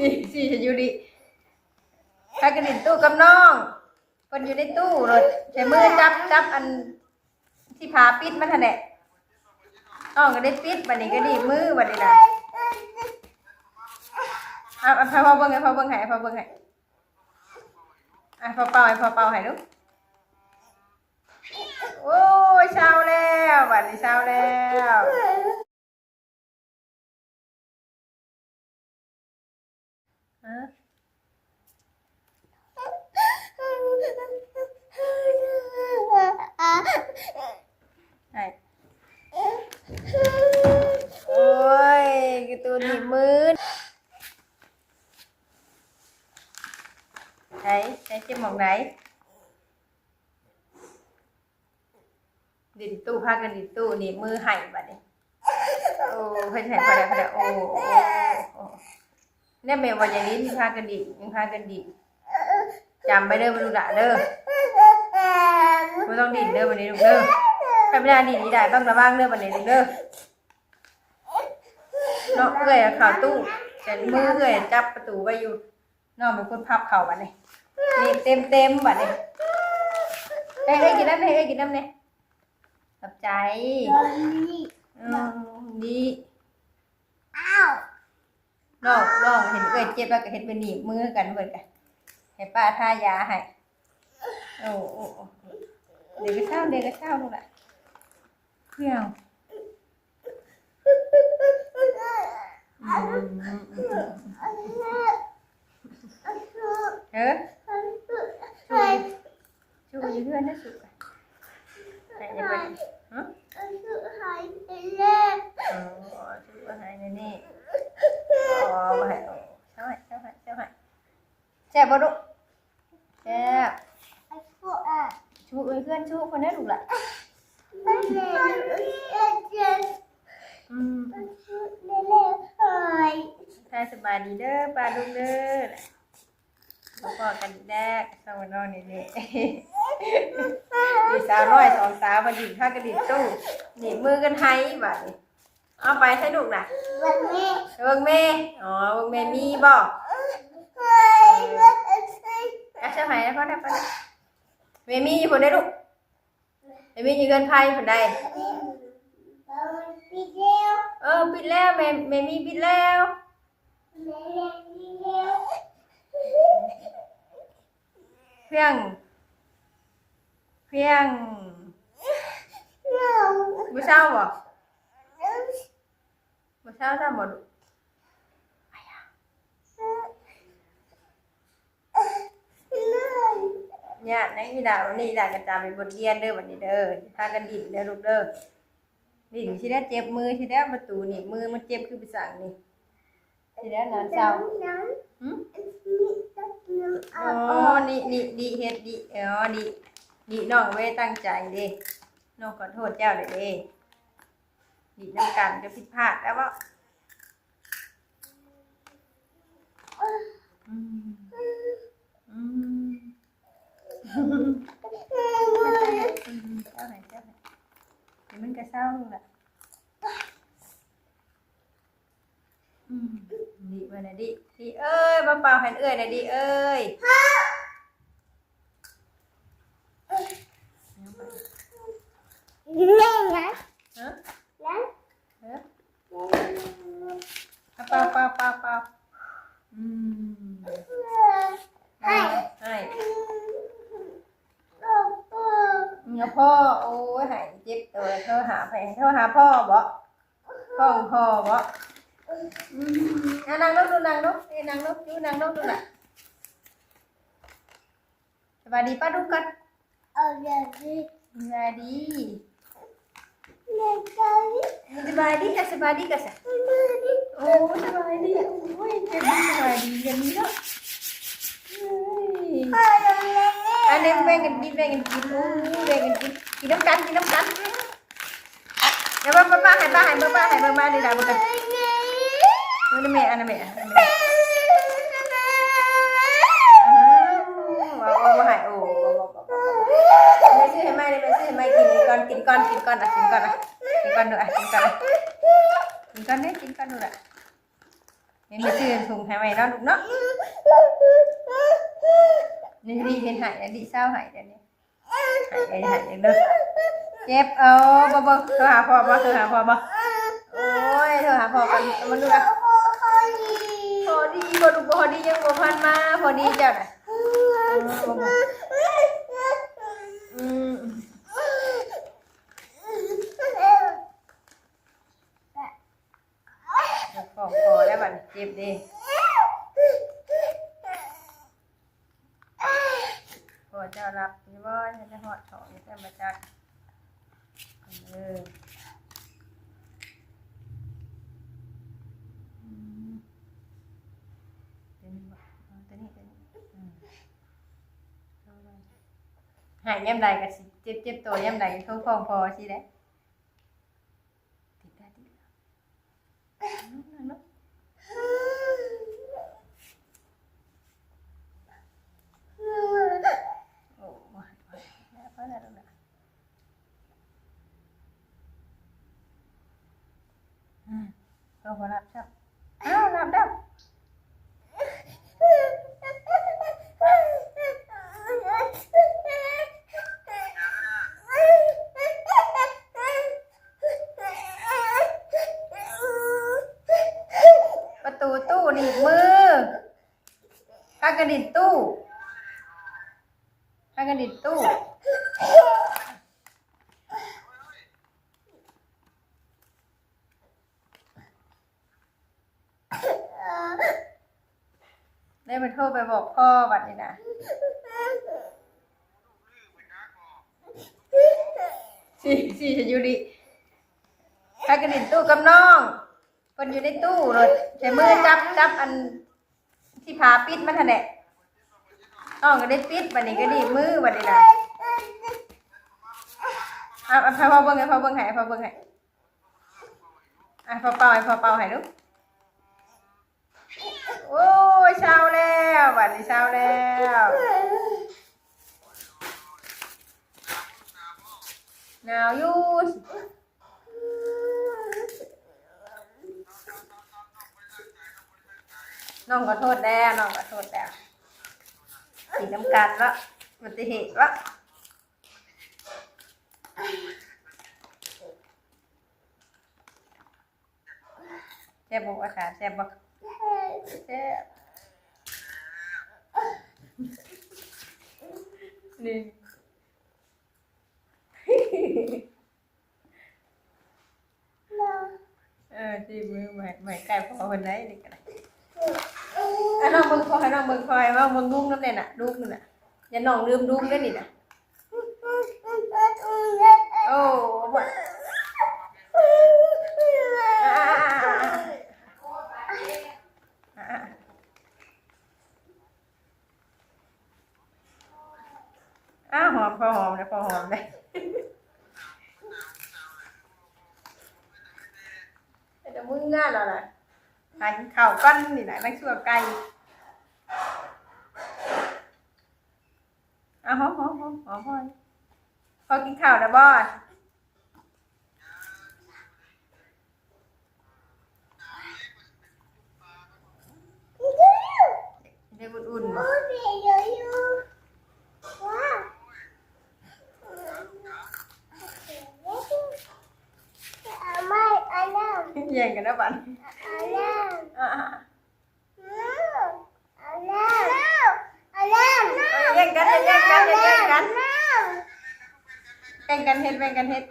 สี่สี่จะอยู่ดิพากันดินตู้กับน้องคนอยู่ในตู้เลยใช้มือจับจับอันที่ผาปิดมันทันแหละน้องก็ได้ปิดบัดนี้ก็ดีมือบัดนี้นะเอาพอพอเบิ่งให้พอเบิ่งให้พอเบิ่งให้อะพอเป่าให้พอเป่าให้ลูกโอ้ยเช้าแล้วบัดนี้เช้าแล้ว ฮะไหนโอ้ยการะตูนหนีบมือไหนไหนเจ็บหมองไหนดินตู้พากันดินตู้หนีบมือใหายบัดนี้โอ้เพิ่นใหายพอได้พอได้โอ้โอ้โอ้ เนี่ยแม่ว่าอย่างนี้มีพากันดิบมีพากันดิบจำไปเด้อมาดูดะเด้อไม่ต้องดินเด้อวันนี้ลูกเด้อถ้าไม่ได้ดีนี่ได้ต้องระวังเรื่องบันไดเด้อเนาะเอื้อยเอาข่าวตู้แต่มือเอื้อยจับประตูไว้อยู่นอกเป็นคนพับเข่าบัดนี้นี่เต็มเต็มๆบัดนี้เอ้ยเอ้ยกินน้ำเลยเอ้ยกินน้ำเลยขอบใจอืมดี น้องน้องเห็นเอ้ยเจ็บแล้วก็เห็นเป็นหนีบมือกันเบิดกันให้ป้าทายาให้โอ้โอ้เด็กก็เศร้าเด็กก็เศร้าลูกละเครื่องเออช่วยช่วยเพื่อนนะสุดไหนจะไปฮะอ๋อช่วยหายในนี่ อ๋อมาให้โอ้เจ้าให้เจ้าให้เจ้าให้แซ่บบ่ลูกแซ่บชูเอ้ยเพื่อนชูคนนี้ลูกละอืมถ้าสบายดีเด้อปลาดุกเด้อแล้วก็กันแดกสาวนอนนี่นี่มีสาวน้อยสองสาวมาดิ่งข้ากระดิ่งตู้นีบมือกันไห้บัดนี้ เอาไปให้ลูกน่ะเบิ่งแม่อ๋อเบิ่งแม่มีบ่อาเชื่อไหมนะพ่อได้ปะแม่มีอยู่คนได้ลูกแม่มีอยู่เกินไพ่คนใดเออปิดแล้วแม่แม่มีปิดแล้วเพียงเพียงบ่เช้าบ่ บ่เช้าจ้าบ่ลูกเนี่ยนอีดาวันนี้ดากระจายเป็นบทเรียนเด้อวันนี้เด้อพากันดิ่นเด้อลูกเด้อดิ่นสิได้เจ็บมือสิได้ประตูนี่มือมันเจ็บคือไปสั่งนี่สิได้นอนเช้าหึอ๋อนี่นี่ดีเฮ็ดดีอ๋อดีดีน้องไม่ได้ตั้งใจเด้น้องขอโทษเจ้าเลยเด้ ดีน้ำกันก็ผิดพลาดแล้วว่าอืมอืมอืมเจ้าไหนเจ้าไหนเดี๋ยวมันก็เศร้าแหละดีมาหน่อยดิดีเอ้ยมาเป่าให้เอ้ยหน่อยดิเอ้ยฮะ ฮะเอาเป่าเป่าเป่าเป่าอืมให้ให้เงี้ยพ่อโอ้ยหายเจ็บตัวเธอหาไปเธอหาพ่อบ่พ่อของพ่อบ่อืมอะนางนกดูนางนกเอ้ยนางนกดูนางนกดูน่ะสบายดีป้าดุกกันสบายดีสบายดีค่ะสบายดีกันสิโอ้สบายดี โอ้ยเจ็บดีสบายดีอย่างนี้เนาะเฮ้ยอันนี้แบ่งกันกินแบ่งกันกินอู้แบ่งกันกินกินน้ำกันกินน้ำ กินก่อนกินก่อนกินก่อนอะกินก่อนอะกินก่ดูอะกินก่อนกินก่อนเนี่ยกินก่อนดูอะนี่ม่ชื่อถุงให้ไว้เนาะลูกเนาะนี่ดีเห็นหายอันดีเศร้าหายเดี๋ยวนี้หายหายหายเด้อเจ็บเอาบ่บ่โทรหาพ่อบ่โทรหาพ่อบ่โอ้ยโทรหาพ่อกันมันดูนะพอดีบ่ลูกพอดียังบ่พันมาพอดีเจ้าน่ะบ่บ่อืมเดี๋ยวของพอแล้วบัดนี้เจ็บดิพอเจ้ารับนี่บ่ฉันจะหอดของนี่แต่มาจักเออตัวนี้บ่เอาตัวนี้ตัวนี้อืมเอายหายย่ำใดก็สิเจ็บเจ็บตัวย่ำใดก็เข้าของพอสิได้ติดได้ติดได้นั่นนั่นนั่น โอ้ยแล้วพอแล้วนะอื มก็พอรับชับอ้าวรับดับประตูตู้หนีบมือข้างกระดิ่งตู้ข้างกระดิ่งตู้ ได้ไปโทรไปบอกพ่อบัดนี้นะสี่สี่ฉันอยู่ดิข้ากระดิ่งตู้กับน้องคน อยู่ในตู้เลยใช้มือจับจับอันที่พาปิดมันทันแหละน้องก็ได้ปิดบัดนี้ก็ดีมือบัดนี้นะเอาเอาพอเบิ่งให้พอเบิ่งให้พอเบิ่งให้อะพอเป่าให้พอเป่าให้ลูกโอ้ยเช้าแล้วบัดนี้เช้าแล้วหนาวอยู่ น้องขอโทษแล้วน้องขอโทษแล้วสีน้ำกันละมันจะเหตุละแซ่บบอกว่าขาแซ่บบอกแซ่บนี่เออที่มือใหม่ใหม่ไก่พอคนไหนนี่กัน อะน้องเบิ่งคอยน้องเบิ่งคอยว่าเบิ่งลูกน้ำเนี่ยน่ะลูกนั่นน่ะอย่าน้องลืมลูกเด้อนี่น่ะโอ้บ่อ้าหอมพอหอมนะพอหอมเลยแต่มึงง่ายแล้วล่ะหายข่าวก้อนนี่แหละ นักชั่วไก่อ้าวหอมหอมหอมหอมพอพอกินข้าวนะบอสได้อุ่นๆบ่ แย่งกันนะบันอ่าแย่งกันแย่งกันแย่งกันแย่ง กันเฮ็ด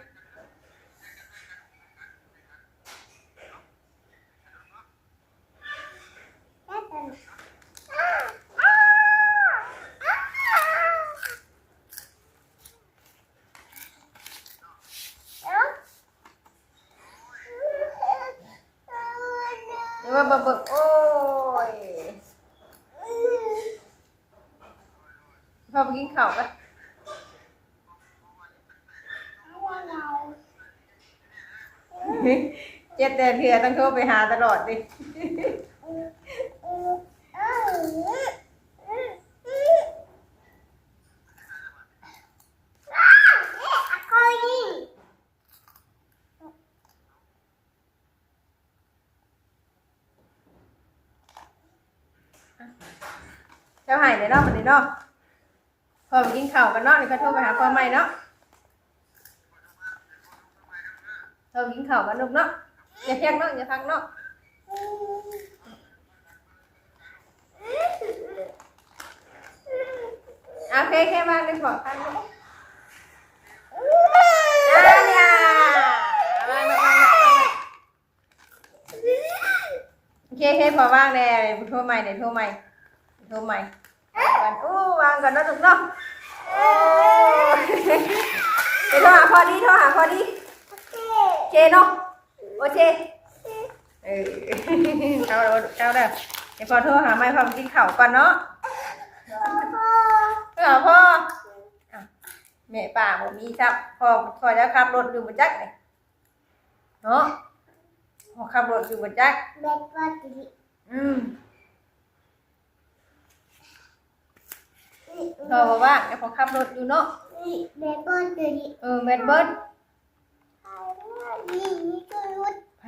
แย่งกันเฮ็ดเดี๋ยวว่าเบิ่งโอ้ยพอไปกินข้าวกัน เจ็ดแต่เถื่อต้องโทรไปหาตลอดดิเจ้าหายเลยเนาะมันเนาะพอไปกินข้าวกันเนาะนี่ก็โทรไปหาพ่อใหม่เนาะ โทรไปกินข้าวกันลูกเนาะอย่าเพียงเนาะอย่าพักเนาะโอเคแค่มาเลยขอพักเนาะอ่าเนี่ยมามามามามาโอเคโอเคพอว่างแล้วเดี๋ยวโทรใหม่เดี๋ยวโทรใหม่โทรใหม่กันอู้วางกันเนาะลูกเนาะโอ้ยเดี๋ยวโทรหาพอดีโทรหาพอดีโอ เคเนาะโอเคเออเจ้าเด้อเจ้าเด้อเดี๋ยวพอโทรหาไม่พอมากินข้าวก่อนเนาะเออพ่ออะแม่ป่าผมมีครับพ่อพ่อจะขับรถอยู่บนจักรเลยเนาะพ่อขับรถอยู่บนจักรแม่ก็ดีอืมพ่อบอกว่าเดี๋ยวพอขับรถอยู่เนาะแม่ก็ดีเออแมนเบิร์ดนี่นี่ก็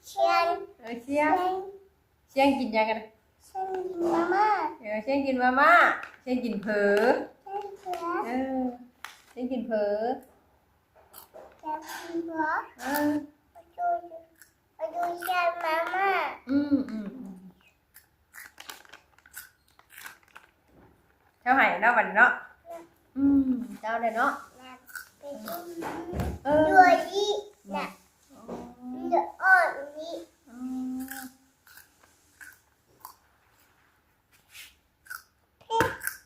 เอาว่าเลยไพ่เนาะเออแล้วอันนี้ก็แม่อืมนี่ไพ่ไพ่นี่ไพ่นี่เดี๋ยวไพ่ไพ่นี่ยังไพ่เชียงว่ะเชียงเชียงเชียงเออเชียเชียงงเชียงกินยังกันเชียงมาม่าเออเชียงกินมาม่าเชียงกินเผลอเชียงเสือเออเชียงกินเผลอเชียงหัวเออไปดูไปดูเชียงมาม่าอืมอืมอืมเจ้าไห้เนาะวันนี้เนาะอืมเจ้าเลยเนาะไปดูเอดูออีน่ะอ๋อ ดูอ่อนอีอืม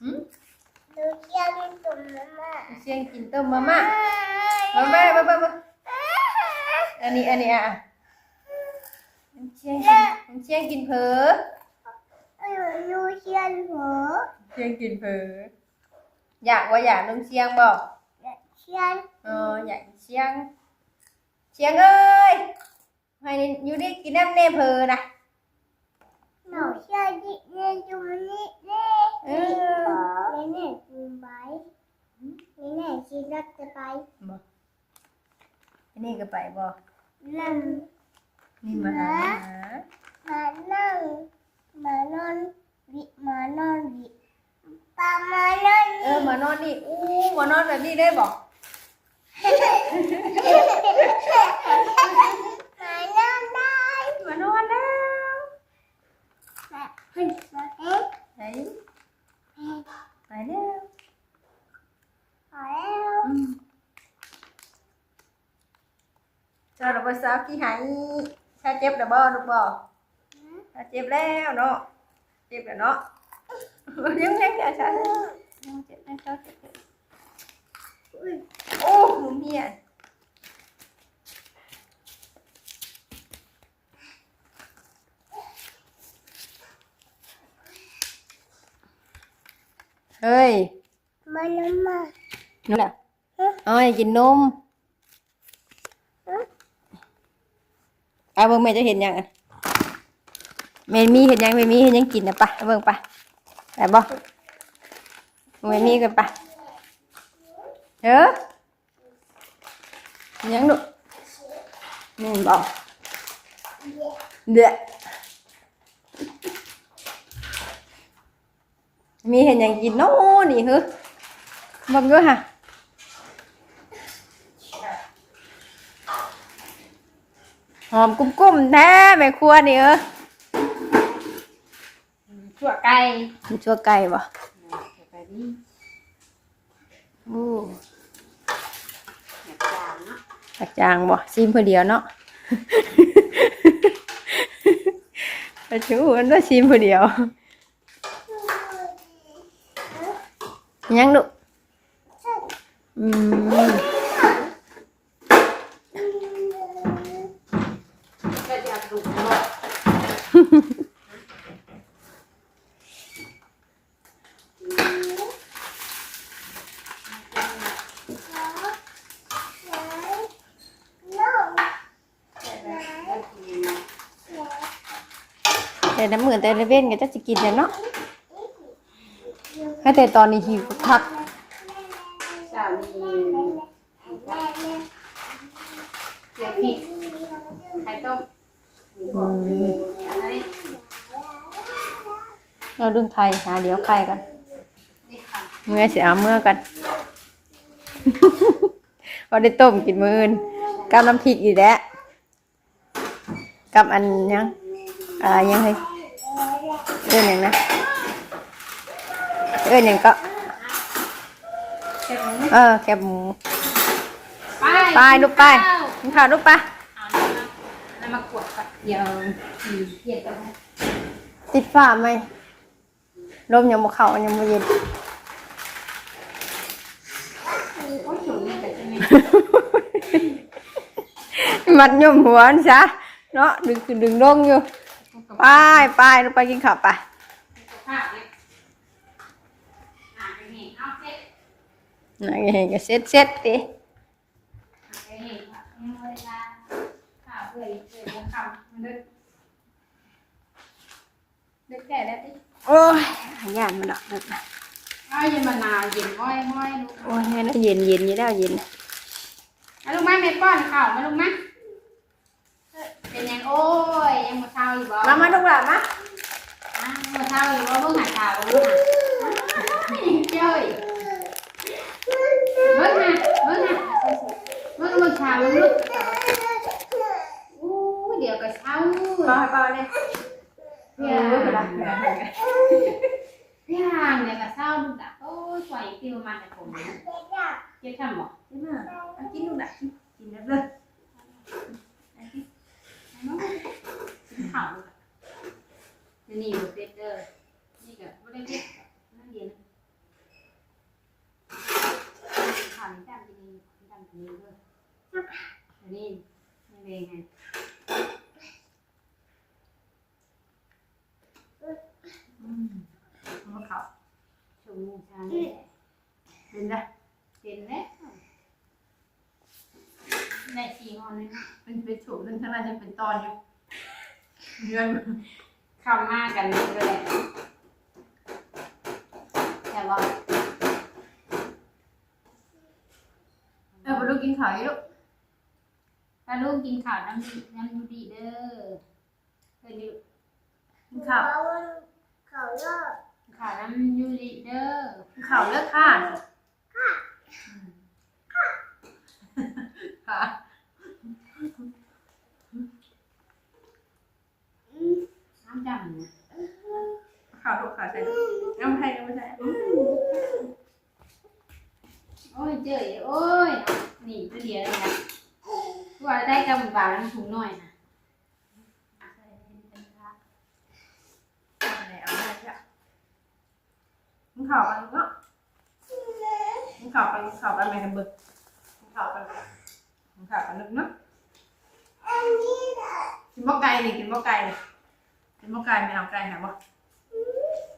หืมดูเชียงตุ่มมาม่าเชียงกินต้มมาม่ามาม่ามามามาอันนี้อันนี้อะเชียงกินเชียงกินเผลอเออดูเชียงหัวเชียงกินเผลออยากว่าอยากนุ่งเชียงบอกเชียงเอออยากเชียงเชียงเอ้ย ให้อยู่นี่กินน้ำเน่เผลอนะหนูเชียงดิเล่นจุ่มนี่เล่เออเล่นเนี่ยจุ่มไปเล่นเนี่ยชีรักจะไปบอกอันนี้ก็ไปบอกนั่งนี่มาหามานั่งมานอนวิมานอนวิปามานอนเออมานอนนี่อู้มานอนแบบนี้ได้บอก มานอนได้ มานอนแล้ว มาเฮ้ยมาเฮ้ย ไหนไปแล้วพอแล้วอืมเจ้าดอกบัวสาวขี้หายชาเจ็บดอกบ่ลูกบ่ชาเจ็บแล้วเนาะ เจ็บแล้วเนาะยังแข็งแต่ชาเจ็บแล้วเจ็บอุ้ยโอ้หนูเมีย เฮ้ยมานอนมานั่นแหละเอาให้กินนมเอาเบิ่งแม่จะเห็นยังอะแม่มีเห็นยังแม่มีเห็นยังกินนะปะเอาเบิ่งปะไปบ่แม่มีกันปะเออยังดุนี่บอกเด้อ มีเห็นยังกินโน่นี่เฮ้อเบิ่งด้วยฮะหอมกุ้มๆแท้แม่ครัวนี่เออชั่วไก่มีชั่วไก่บ่ไก่ดิอู้อยากจางเนาะตักจางบ่ซิมเพื่อเดียวเนาะอาชูมันว่าซิมเพื่อเดียว ยังดุอืมแต่น้ำเหมือนแต่ละเว้นก็จะกินเลยเนาะ แค่แต่ตอนนี้หิวพักเช้านี้เจียวพริกไข่ต้มอันนี้เราดึงไข่หาเดี๋ยวไข่กันนี่ค่ะเมื่อสิเอาเมื่อกันพอได้ต้มกินมื้ออื่นกับน้ำพริกอีกแล้วกับอันยังอ่ายังไงเอิ้นหยังนะ เอิ้นหยังก็เค็มเออแคบหมูไปไปลูกไปกินข้าวลูกไปเอาน้ำมาน้ำมากวดก่อนเดี๋ยวสีเย็นแล้วนะติดฝ้าไหมลมยังบ่เข้ายังบ่เย็นโอ้ยฉุนนี่แต่จะไม่มัดยุ่มหัวนี่ซะเนาะดึงขึ้นดึงลงอยู่ ไปไปลูกไปกินข้าวไป ภาพเลยอ่านไปเห็นเอาเสร็จ นั่นไงก็เซ็ตเซ็ตติอ่านไปเห็นว่าเมื่อเวลาข่าวเพื่อเพื่อนคำมันเด็กเด็กแก่แล้วที่โอ้ยยานมันดอกดึกนะเอาเย็นมะนาวเย็นม้อยม้อยลูกโอ้ยแม่นเย็นเย็นอยู่แล้วเย็นมาลูกมาเม็ดป้อนข้าวมาลูกมาเป็นยังโอ้ยยังมาเช้าอยู่บ่มามาลูกหลานมาอะมาเช้าอยู่บ่เพิ่งหาข่าวบ่ลูกอะอ้าวยังเจ้ยเบิ่งนะเบิ่งนะเบิ่งเบิ่งข่าวลูกอู้เดี๋ยวก็เช้า เปล่าให้เปล่าเนี่ย เพี่ยงพี่ยางเดี๋ยวก็เช้าลูกอะโอ้ยปล่อยติวมาแต่ผมนะเจ็บช้ำบ่ กินมาเอากินลูกหลานกินกินแล้วเลย ข่าวนี่บุเซตเดอร์นี่ก็ไม่ได้เก็บนั่นเย็นข่าวนี้จำจริงจำจริงด้วยอันนี้นี่เองไง มาเข้า ชมชาเนี่ย เป็นได้ เป็นแล้ว ในสี่ห้องนึงเป็นเป็นฉุบนึงข้างในยังเป็นตอนอยู่เดือนเข้ามากันเลยแต่ว่าเออไปลูกกินข้าวอยู่ลูกถ้าลูกกินข้าวน้ำดีน้ำดีเด้อเคยดูกินข้าวเขาเลิกข้าวน้ำยูริเด้อกินข้าวเลิกค่ะ ค่ะน้ำดำนะข้าวลูกข้าวใส่ลูกน้ำไทยน้ำไทยโอ้ยเจ๋ยโอ้ย นี่ตัวเดียวเลยนะว่าได้กำบาลถุงหน่อยนะไหนเอาได้จ้ะกินข้าวกันเนาะกินข้าวกันกินข้าวกันแม่กันเบิกกินข้าวกันกินข้าวกัน นึกเนาะอันนี้นะกินบ่ไก่นี่กินบ่ไก่นี่กินบ่ไก่ไม่เอาไก่หาบ่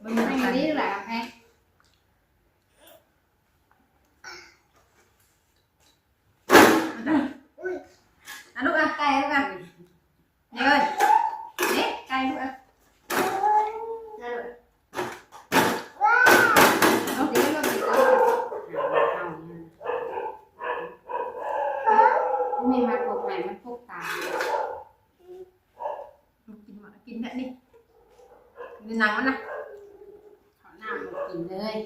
มึง ไม่ ไม่ มี ไก่ นี่แหละแพง อะลูกอะไก่ลูกอะนี่เอ้ยนี่ไก่ลูกอะนี่ลูก ว้า เอาดีก็ดีก็ไม่มาพกไหนมันพกตา ลูกกิ นมากินแค่นี้กินหนังมันนะเขาหน้ามากินเลย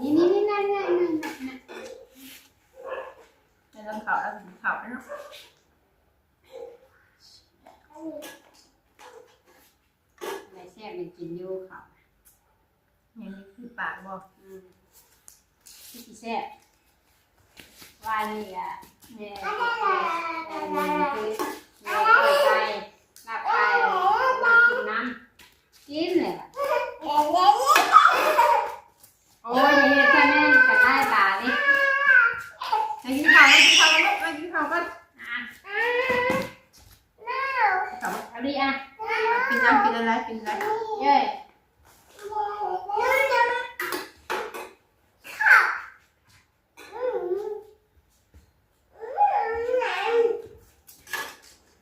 นี่นี่นี่นั่นนั่นนั่นนั่นในเรื่องข้าวแล้วกินข้าวเนาะอะไรแซ่บมันกินอยู่ค่ะอย่างนี้คือปากบ่อืมที่สิแซ่บว่านี่อะเนี่ยเออมันคือเนี่ยกล้วยไก่ลาบไก่มากินน้ำ กินเลยล่ะโอ้ยนี่แค่แม่จะได้ตานี่ไปกินข้าวไปกินข้าวกันลูกไปกินข้าวกันอะข้าวเอาดิอะกินน้ำกินอะไรกินอะไรเย้ย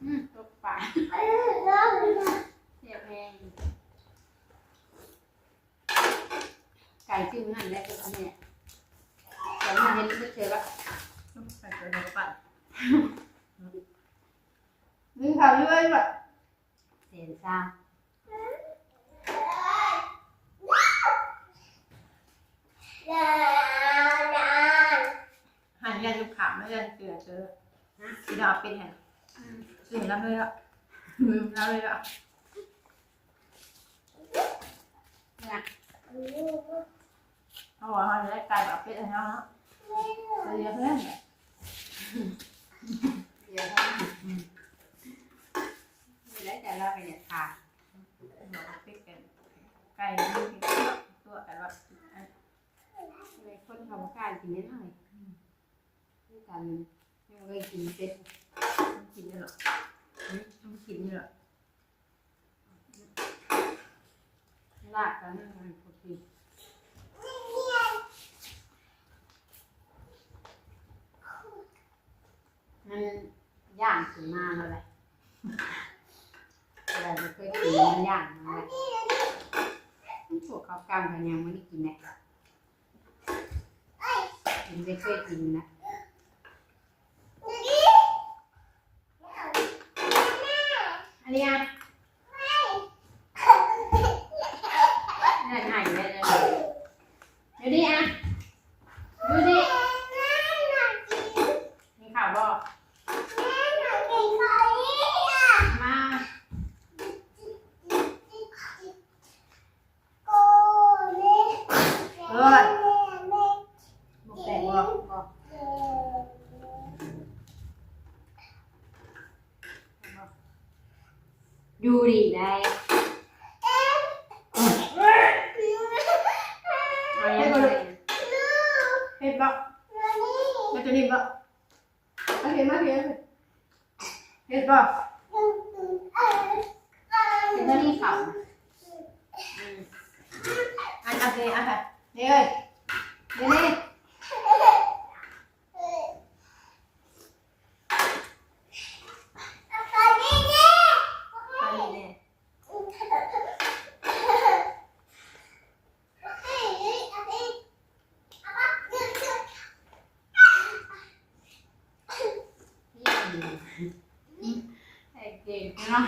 อืมตกปาก Hãy subscribe cho kênh Ghiền Mì Gõ Để không bỏ lỡ สียนซ่า นานนาน หันยันลูกขามไม่ยันเกลือเจอสีดาเป็นแห่งสื่อรับ เลยอะอืมรับเลยอะเนี่ยเอาหัวเขาจะได้กลายแบบเป็นอะไรเนาะเรียกเพื่อนเดี๋ยวเขาอืมไม่ได้แต่เราไปเนี่ยค่ะเป็ดกันไก่นี่ตัวกันว่าเลยคนเขาบอกการกินนิดหน่อยด้วยกันไม่เคยกินเป็ดกินนี่หรอ มันกินนี่หรอลากกันนั่นมันพอดีมันย่างขึ้นมาแล้วแหละแต่ไม่เคยกินมันย่างมาเลยพวกเขาวกล้ามกันยังไม่ได้กินเนี่ยกินไม่เคยกินนะอันนี้อะนั่นหายไปเลยเดี๋ยวนี้อะดูดิมีข่าวบอกมา บอกแต่บอกบอกดูดิได้เอายังไง เห็ดบ่มันจะนิ่มบ่เอาเห็ดมาเห็ด เห็ดบ่เป็นเท่านี้ข่าวอืมอันอันเคอะค่ะเดี๋ยเดี๋ยนี่อันนี้เนี่ย ไอ้เก่งเนาะ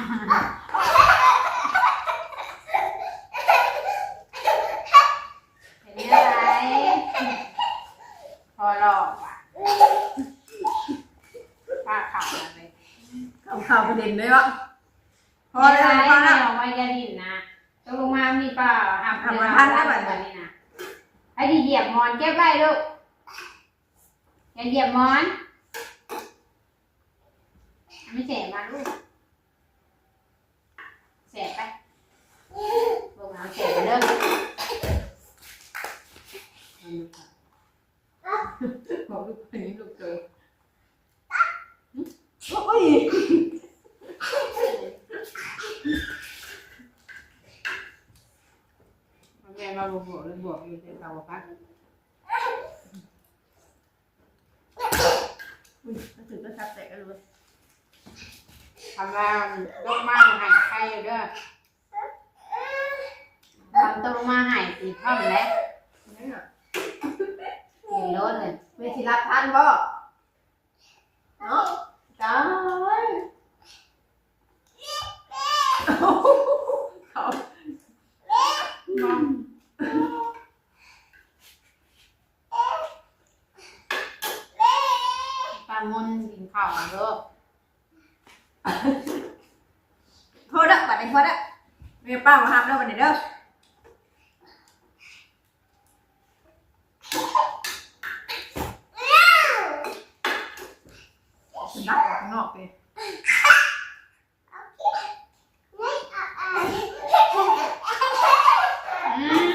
เป็นอะไรพอหลอกอะป้าข่าวอะไร เอาข่าวประเด็นได้บ่พอ พอ แล้ แล้ว ว พอแล้ว เอาไว้ยาดินนะตกลงมามีเปล่า ห้ามห้ามมาทันได้ไหมแบบนี้นะไอ้ที่เหยียบหมอนเก็บไว้ลูกอย่าเหยียบหมอน ไม่เสบมาลูกเสบไปลงเอาเสบไปเริ่มบอกลูกคนนี้ลูกเจอโอ้ย แม่มาบวบวกเลยบวกอยู่เต็มตัวปะอุ้ยมันถึงก็ชักแตกกันเลยทำแล้วลงมาหายใครอยู่เด้อทำตัวลงมาหายตีท่อมแล้วนี่น่ะเห็นรถเลยเวทีรับทันบ่เนาะจ้าเขา ปลามุนกินข้าวเด้อโทษอะบัดนี้โทษอะเมียป้ามาห้ามเด้อบัดนี้เด้อฉันรักออกข้างนอกเลย อืม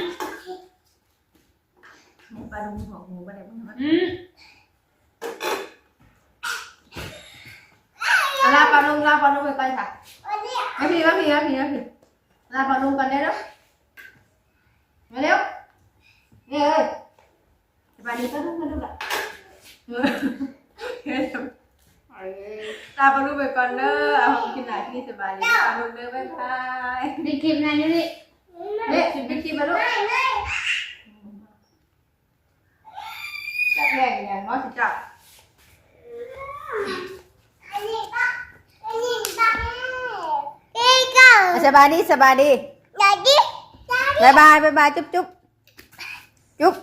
หมู ปลาดุงของหมูปลาไหนบ้างนะอืมเอาลาปลาดุงลาปลาดุงไปไปค่ะไม่พี่ไม่พี่ไม่พี่ไม่พี่ลาปลาดุงกันได้แล้วมาเร็วนี่เอ้ยสบายดีปะลูกปลาดุงอะเฮ้ยเฮ้ยเอ้ยลาปลาดุงไปก่อนเด้อเอาของกินหน่อยที่สบายดีปลาดุงเด้อบ๊ายบายได้คลิปไหนดูดิ แข่งอย่างน้อยสิจับสบายดีสบายดีบายบายบายบายจุ๊บจุ๊บจุ๊บ